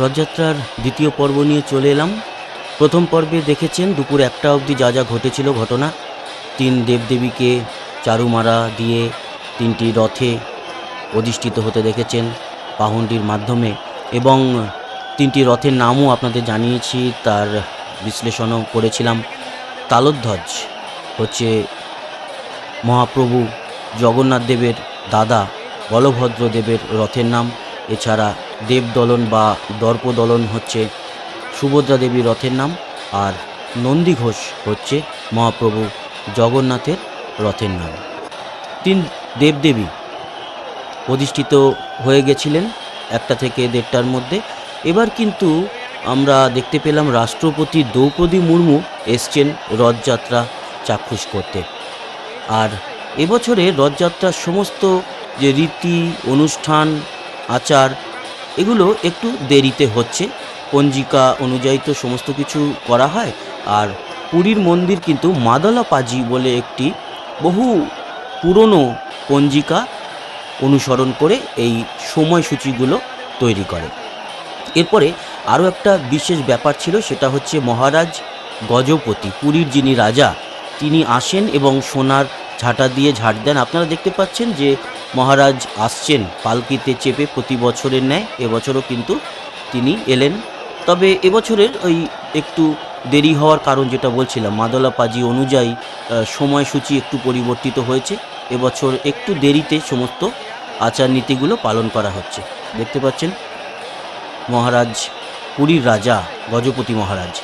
রথযাত্রার দ্বিতীয় পর্ব নিয়ে চলে এলাম। প্রথম পর্বে দেখেছেন দুপুর একটা অবধি যা যা ঘটেছিল ঘটনা। তিন দেবদেবীকে চারুমারা দিয়ে তিনটি রথে অধিষ্ঠিত হতে দেখেছেন পাহনটির মাধ্যমে এবং তিনটি রথের নামও আপনাদের জানিয়েছি, তার বিশ্লেষণও করেছিলাম। তালোধ্বজ হচ্ছে মহাপ্রভু জগন্নাথ দেবের দাদা বলভদ্র দেবের রথের নাম, এছাড়া দেবদলন বা দর্পদলন হচ্ছে সুভদ্রা দেবী রথের নাম আর নন্দী ঘোষ হচ্ছে মহাপ্রভু জগন্নাথের রথের নাম। তিন দেবদেবী অধিষ্ঠিত হয়ে গেছিলেন একটা থেকে দেড়টার মধ্যে। এবার কিন্তু আমরা দেখতে পেলাম রাষ্ট্রপতি দ্রৌপদী মুর্মু এসছেন রথযাত্রা চাক্ষুষ করতে। আর এবছরে রথযাত্রার সমস্ত যে রীতি, অনুষ্ঠান, আচার এগুলো একটু দেরিতে হচ্ছে। পঞ্জিকা অনুযায়ী তো সমস্ত কিছু করা হয়। আর পুরীর মন্দির কিন্তু মাদলা পাজি বলে একটি বহু পুরনো পঞ্জিকা অনুসরণ করে এই সময়সূচিগুলো তৈরি করে। এরপরে আরও একটা বিশেষ ব্যাপার ছিল, সেটা হচ্ছে মহারাজ গজপতি, পুরীর যিনি রাজা, তিনি আসেন এবং সোনার ঝাঁটা দিয়ে ঝাড় দেন। আপনারা দেখতে পাচ্ছেন যে মহারাজ আসছেন পালকিতে চেপে প্রতি বছরের ন্যায়। এবছরও কিন্তু তিনি এলেন। তবে এবছরের ওই একটু দেরি হওয়ার কারণ যেটা বলছিলাম মাদলা পাজি অনুযায়ী সময়সূচি একটু পরিবর্তিত হয়েছে। এবছর একটু দেরিতে সমস্ত আচার নীতিগুলো পালন করা হচ্ছে। দেখতে পাচ্ছেন মহারাজ, পুরীর রাজা, গজপতি মহারাজ।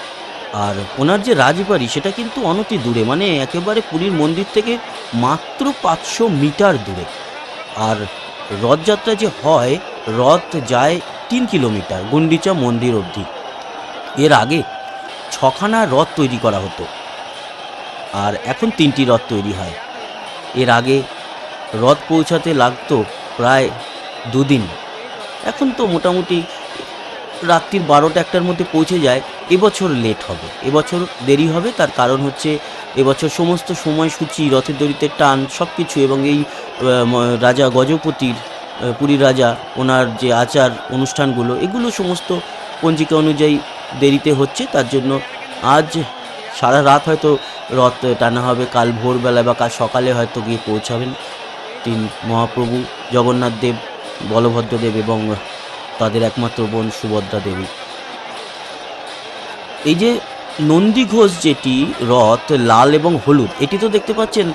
আর ওনার যে রাজবাড়ি, সেটা কিন্তু অনতি দূরে মানে একেবারে পুরীর মন্দির থেকে মাত্র পাঁচশো মিটার দূরে। আর রথযাত্রা যে হয়, রথ যায় তিন কিলোমিটার, গুন্ডিচা মন্দির অবধি। এর আগে ছখানা রথ তৈরি করা হতো, আর এখন তিনটি রথ তৈরি হয়। এর আগে রথ পৌঁছাতে লাগতো প্রায় দুদিন। এখন তো মোটামুটি রাত্রির বারোটা একটার মধ্যে পৌঁছে যায়, এবছর লেট হবে। এবছর দেরি হবে, তার কারণ হচ্ছে এবছর সমস্ত সময়সূচি, রথের দড়িতে টান সব কিছু এবং এই রাজা গজপতির পুরীর রাজা, ওনার যে আচার অনুষ্ঠানগুলো, এগুলো সমস্ত পঞ্জিকা অনুযায়ী দেরিতে হচ্ছে। তার জন্য আজ সারা রাত হয়তো রথ টানা হবে, কাল ভোরবেলা বা কাল সকালে হয়তো গিয়ে পৌঁছাবেন। তিন মহাপ্রভু, জগন্নাথ দেব বলভদ্র দেব এবং তাদের একমাত্র বোন সুভদ্রা দেবী। এই যে নন্দী ঘোষ যেটি, রথ, লাল এবং হলুদ, এটি তো দেখতে পাচ্ছেন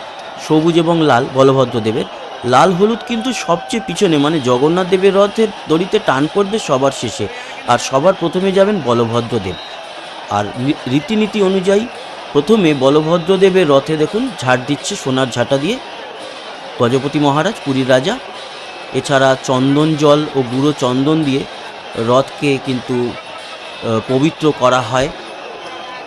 সবুজ এবং লাল, বলভদ্র দেবের। লাল, হলুদ কিন্তু সবচেয়ে পিছনে মানে জগন্নাথ দেবের রথের দড়িতে টান পড়বে সবার শেষে, আর সবার প্রথমে যাবেন বলভদ্র দেব। আর রীতিনীতি অনুযায়ী প্রথমে বলভদ্র দেবের রথে দেখুন ঝাড় দিচ্ছে সোনার ঝাঁটা দিয়ে। গজপতি মহারাজ, পুরীর রাজা এছাড়া চন্দন জল ও গুঁড়ো চন্দন দিয়ে রথকে কিন্তু পবিত্র করা হয়।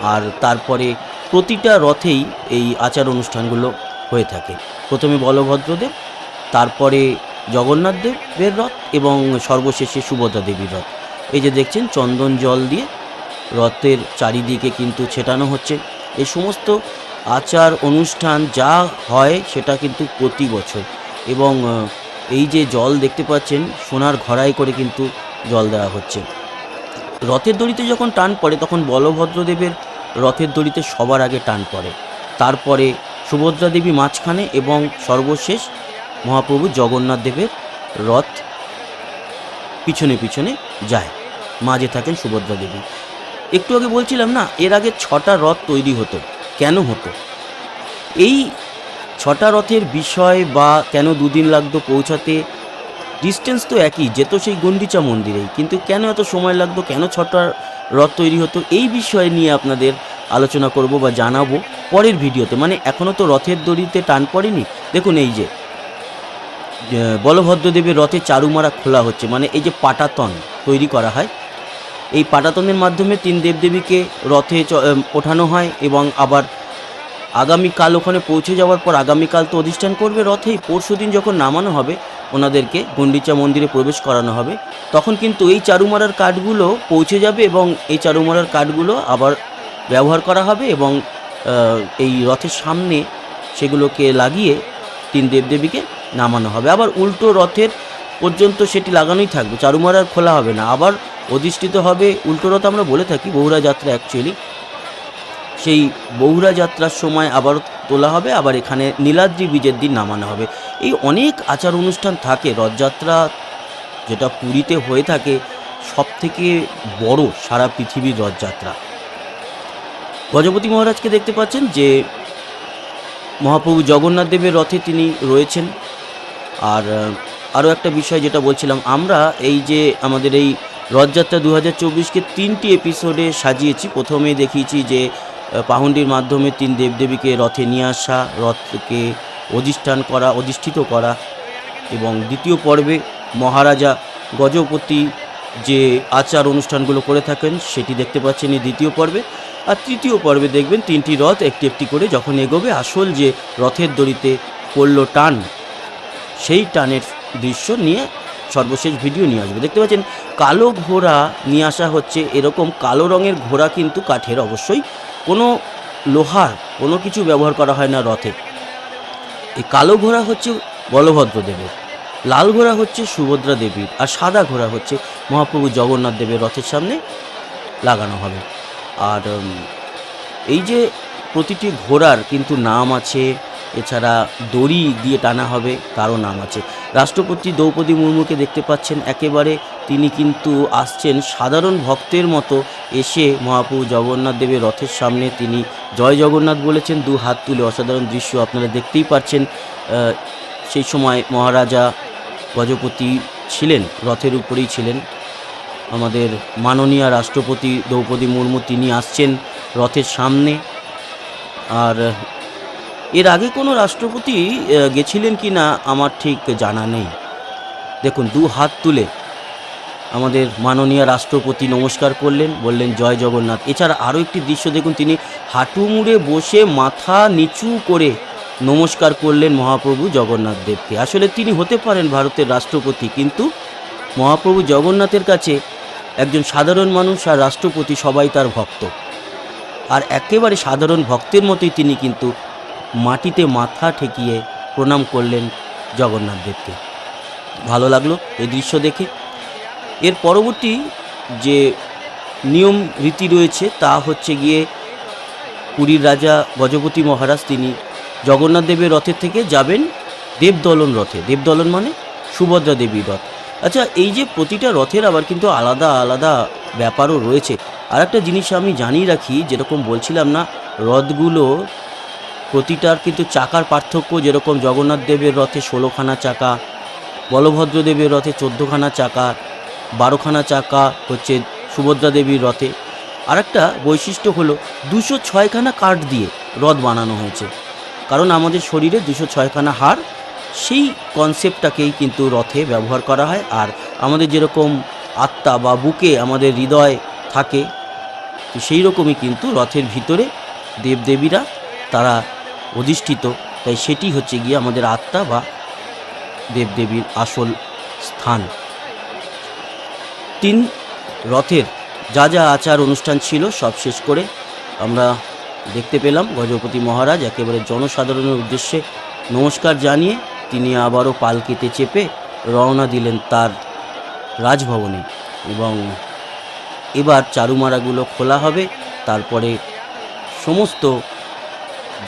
আর তারপরে প্রতিটা রথেই এই আচার অনুষ্ঠানগুলো হয়ে থাকে। প্রথমে বলভদ্রদেব, তারপরে জগন্নাথ দেবের রথ এবং সর্বশেষে সুভদ্রা দেবীর রথ। এই যে দেখছেন, চন্দন জল দিয়ে রথের চারিদিকে কিন্তু ছেটানো হচ্ছে। এই সমস্ত আচার অনুষ্ঠান যা হয় সেটা কিন্তু প্রতি বছর। এবং এই যে জল দেখতে পাচ্ছেন, সোনার ঘড়াই করে কিন্তু জল দেওয়া হচ্ছে। রথের দড়িতে যখন টান পড়ে, তখন বলভদ্রদেবের রথের দড়িতে সবার আগে টান পড়ে। তারপরে সুভদ্রা দেবী মাঝখানে এবং সর্বশেষ মহাপ্রভু জগন্নাথ দেবের রথ পিছনে পিছনে যায়। মাঝে থাকেন সুভদ্রা দেবী। একটু আগে বলছিলাম না, এর আগে ছটা রথ তৈরি হতো। কেন হতো? এই ছটা রথের বিষয় বা কেন দুদিন লাগতো পৌঁছাতে ডিস্টেন্স তো একই, যেত সেই গন্ডিচা মন্দিরেই। কিন্তু কেন এত সময় লাগতো, কেন ছটা রথ তৈরি হতো, এই বিষয় নিয়ে আপনাদের আলোচনা করব বা জানাব পরের ভিডিওতে। মানে এখনও তো রথের দড়িতে টান পড়েনি। দেখুন এই যে বলভদ্রদেবের রথে চারুমারা খোলা হচ্ছে মানে এই যে পাটাতন তৈরি করা হয়। এই পাটাতনের মাধ্যমে তিন দেবদেবীকে রথে ওঠানো হয় এবং আবার আগামীকাল ওখানে পৌঁছে যাওয়ার পর আগামীকাল তো অধিষ্ঠান করবে রথেই। পরশু দিন যখন নামানো হবে, ওনাদেরকে গন্ডিচা মন্দিরে প্রবেশ করানো হবে। তখন কিন্তু এই চারুমারার কাঠগুলো পৌঁছে যাবে এবং এই চারুমারার কাঠগুলো আবার ব্যবহার করা হবে এবং এই রথের সামনে সেগুলোকে লাগিয়ে তিন দেবদেবীকে নামানো হবে। আবার উল্টো রথের পর্যন্ত সেটি লাগানোই থাকবে, চারুমারার খোলা হবে না। আবার অধিষ্ঠিত হবে, উল্টো রথ আমরা বলে থাকি বহুরা যাত্রা অ্যাকচুয়ালি সেই বহুরা যাত্রার সময় আবার তোলা হবে, আবার এখানে নীলাদ্রি বীজের দিন নামানো হবে। এই অনেক আচার অনুষ্ঠান থাকে, রথযাত্রা যেটা পুরীতে হয়ে থাকে সব থেকে বড় সারা পৃথিবীর রথযাত্রা। গজপতি মহারাজকে দেখতে পাচ্ছেন যে মহাপ্রভু জগন্নাথ দেবের রথে তিনি রয়েছেন। আর আরও একটা বিষয় যেটা বলছিলাম, আমরা এই যে আমাদের এই রথযাত্রা দু হাজার চব্বিশকে তিনটি এপিসোডে সাজিয়েছি, প্রথমে দেখিয়েছি যে পাহুন্ডির মাধ্যমে তিন দেবদেবীকে রথে নিয়ে আসা, রথকে অধিষ্ঠান করা, অধিষ্ঠিত করা এবং দ্বিতীয় পর্বে মহারাজা গজপতি যে আচার অনুষ্ঠানগুলো করে থাকেন, সেটি দেখতে পাচ্ছেন এই দ্বিতীয় পর্বে। আর তৃতীয় পর্বে দেখবেন তিনটি রথ, একটি একটি করে যখন এগোবে, আসল যে রথের দড়িতে পড়ল টান, সেই টানের দৃশ্য নিয়ে সর্বশেষ ভিডিও নিয়ে আসবে। দেখতে পাচ্ছেন, কালো ঘোড়া নিয়ে আসা হচ্ছে, এরকম কালো রঙের ঘোড়া কিন্তু কাঠের অবশ্যই কোনো লোহার কোনো কিছু ব্যবহার করা হয় না রথে। এই কালো ঘোড়া হচ্ছে বলভদ্র দেবের লাল ঘোড়া হচ্ছে সুভদ্রা দেবীর, আর সাদা ঘোড়া হচ্ছে মহাপ্রভু জগন্নাথ দেবের রথের সামনে লাগানো হবে। আর এই যে প্রতিটি ঘোড়ার কিন্তু নাম আছে, এছাড়া দড়ি দিয়ে টানা হবে, তারও নাম আছে। রাষ্ট্রপতি দ্রৌপদী মুর্মুকে দেখতে পাচ্ছেন একেবারে তিনি কিন্তু আসছেন সাধারণ ভক্তের মতো এসে মহাপ্রভু জগন্নাথ দেবের রথের সামনে তিনি জয় জগন্নাথ বলেছেন, দু হাত তুলে অসাধারণ দৃশ্য আপনারা দেখতেই পাচ্ছেন সেই সময় মহারাজা গজপতি ছিলেন, রথের উপরেই ছিলেন। আমাদের মাননীয় রাষ্ট্রপতি দ্রৌপদী মুর্মু তিনি আসছেন রথের সামনে। আর এর আগে কোনো রাষ্ট্রপতি গেছিলেন কি না আমার ঠিক জানা নেই। দেখুন, দু হাত তুলে আমাদের মাননীয় রাষ্ট্রপতি নমস্কার করলেন, বললেন, জয় জগন্নাথ। এছাড়া আরও একটি দৃশ্য দেখুন, তিনি হাঁটু মুড়ে বসে মাথা নিচু করে নমস্কার করলেন মহাপ্রভু জগন্নাথ দেবকে। আসলে তিনি হতে পারেন ভারতের রাষ্ট্রপতি, কিন্তু মহাপ্রভু জগন্নাথের কাছে একজন সাধারণ মানুষ আর রাষ্ট্রপতি সবাই তার ভক্ত। আর একেবারে সাধারণ ভক্তের মতোই তিনি কিন্তু মাটিতে মাথা ঠেকিয়ে প্রণাম করলেন জগন্নাথ দেবকে। ভালো লাগল এই দৃশ্য দেখে। এর পরবর্তী যে নিয়ম রীতি রয়েছে তা হচ্ছে গিয়ে পুরীর রাজা গজপতি মহারাজ তিনি জগন্নাথ দেবের রথের থেকে যাবেন দেবদলন রথে। দেবদলন মানে সুভদ্রা দেবীর রথ। আচ্ছা এই যে প্রতিটা রথের আবার কিন্তু আলাদা আলাদা ব্যাপারও রয়েছে। আর একটা জিনিস আমি জানিয়ে রাখি, যেরকম বলছিলাম না, রথগুলো প্রতিটার কিন্তু চাকার পার্থক্য যেরকম জগন্নাথ দেবের রথে ষোলোখানা চাকা, বলভদ্র দেবের রথে চোদ্দোখানা চাকা বারোখানা চাকা হচ্ছে সুভদ্রা দেবীর রথে। আরেকটা বৈশিষ্ট্য হলো দুশো ছয়খানা কাঠ দিয়ে রথ বানানো হয়েছে। কারণ আমাদের শরীরে দুশো ছয়খানা হাড় সেই কনসেপ্টটাকেই কিন্তু রথে ব্যবহার করা হয়। আর আমাদের যেরকম আত্মা বা বুকে আমাদের হৃদয় থাকে সেই রকমই কিন্তু রথের ভিতরে দেবদেবীরা তারা অধিষ্ঠিত। তাই সেটি হচ্ছে গিয়ে আমাদের আত্মা বা দেবদেবীর আসল স্থান। তিন রথের যা যা আচার অনুষ্ঠান ছিল সব শেষ করে আমরা দেখতে পেলাম গজপতি মহারাজ একেবারে জনসাধারণের উদ্দেশ্যে নমস্কার জানিয়ে তিনি আবারও পালকিতে চেপে রওনা দিলেন তার রাজভবনে এবং এবার চারুমারাগুলো খোলা হবে, তারপরে সমস্ত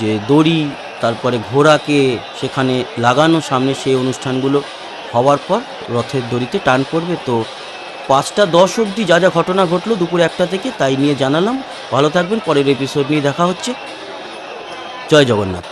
যে দড়ি, তারপরে ঘোড়াকে সেখানে লাগানো সামনে সেই অনুষ্ঠানগুলো হওয়ার পর রথের দড়িতে টান পড়বে, তো পাঁচটা দশ অবধি যা যা ঘটনা ঘটলো দুপুর একটা থেকে তাই নিয়ে জানালাম। ভালো থাকবেন, পরের এপিসোড নিয়ে দেখা হচ্ছে। জয় জগন্নাথ।